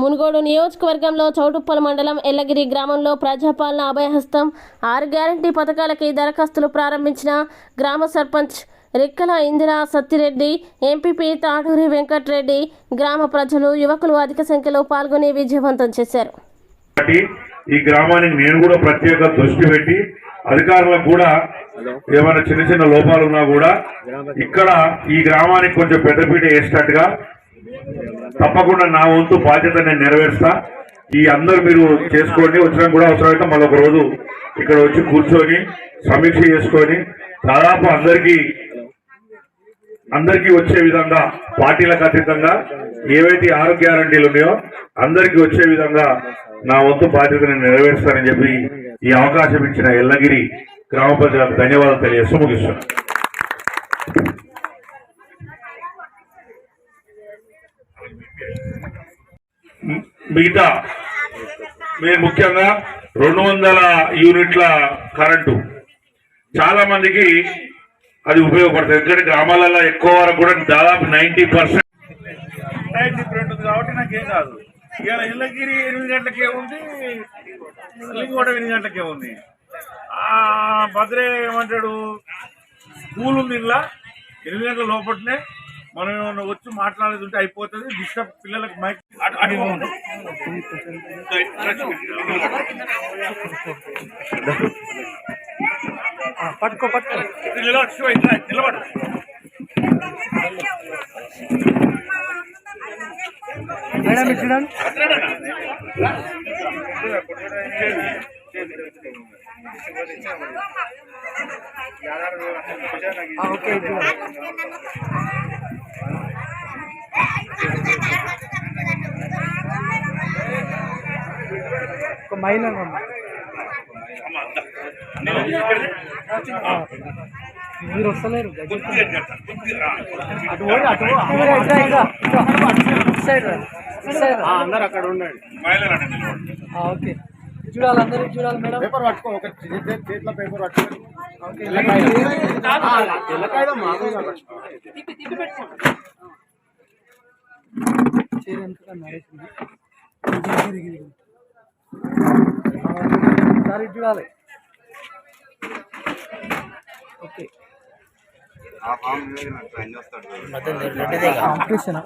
మునుగోడు నియోజకవర్గంలో చౌటుప్పల మండలం ఎల్లగిరి గ్రామంలో ప్రజాపాలన అభయహస్తం. ఆరు గ్యారంటీ పథకాలకి దరఖాస్తులు ప్రారంభించిన గ్రామ సర్పంచ్ రిక్కల ఇందిరా సత్తిరెడ్డి ఎంపీపీ తాడూరి వెంకట్రెడ్డి గ్రామ ప్రజలు యువకులు అధిక సంఖ్యలో పాల్గొని విజయవంతం చేశారు. ఈ గ్రామానికి నేను కూడా ప్రత్యేక దృష్టి పెట్టి అధికారులకు కూడా ఏమైనా చిన్న చిన్న లోపాలు ఉన్నా కూడా ఇక్కడ ఈ గ్రామానికి కొంచెం పెద్దపీట వేసేటట్టుగా తప్పకుండా నా వంతు బాధ్యత నేను నెరవేరుస్తా. ఈ అందరు మీరు చేసుకోండి. వచ్చినా కూడా అవసరమైతే మళ్ళీ ఒక రోజు ఇక్కడ వచ్చి కూర్చొని సమీక్ష చేసుకొని దాదాపు అందరికీ అందరికీ వచ్చే విధంగా పార్టీలకు అతీతంగా ఏవైతే ఆరు గ్యారంటీలు ఉన్నాయో అందరికీ వచ్చే విధంగా నా వంతు బాధ్యతను నెరవేరుస్తానని చెప్పి ఈ అవకాశం ఇచ్చిన ఎల్లగిరి గ్రామ ప్రజలకు ధన్యవాదాలు తెలియజేస్తూ ముగిస్తున్నాను. మిగతా మీరు ముఖ్యంగా రెండు వందల యూనిట్ల కరెంటు. చాలా మందికి అది ఉపయోగపడుతుంది. ఎందుకంటే గ్రామాలలో ఎక్కువ వరకు కూడా దాదాపు నైన్టీ పర్సెంట్ టైం డిఫరెంట్ ఉంది కాబట్టి నాకేం కాదు. ఇవాళ ఇళ్ళగిరి ఎనిమిది గంటలకే ఉంది లింగోట ఎనిమిది గంటలకే ఉంది. భద్రే ఏమంటాడు? స్కూల్ ఉంది ఇలా ఎనిమిది గంటల లోపలనే మనం ఏమన్నా వచ్చి మాట్లాడేది ఉంటే అయిపోతుంది. డిస్టర్బ్ పిల్లలకు మైక్. పట్టుకో పట్టుకో. నిలబడు, మేడం ఆ, ఓకే ఒక మైల్ అన్న మీరు వస్తలేరు అటు పోయి సైడ్ సైడ్. అందరు అక్కడ ఉండండి. ఓకే. చూడాలి అందరూ చూడాలి మేడం. పేపర్ పట్టుకో ఒక చేతి- చేతిలో పేపర్ పట్టుకో. ఓకే. తెల్లకాయలో మామూలుగా పట్టుకో. ఇటు చూడాలి. ఓకే. కాంపిటీషన్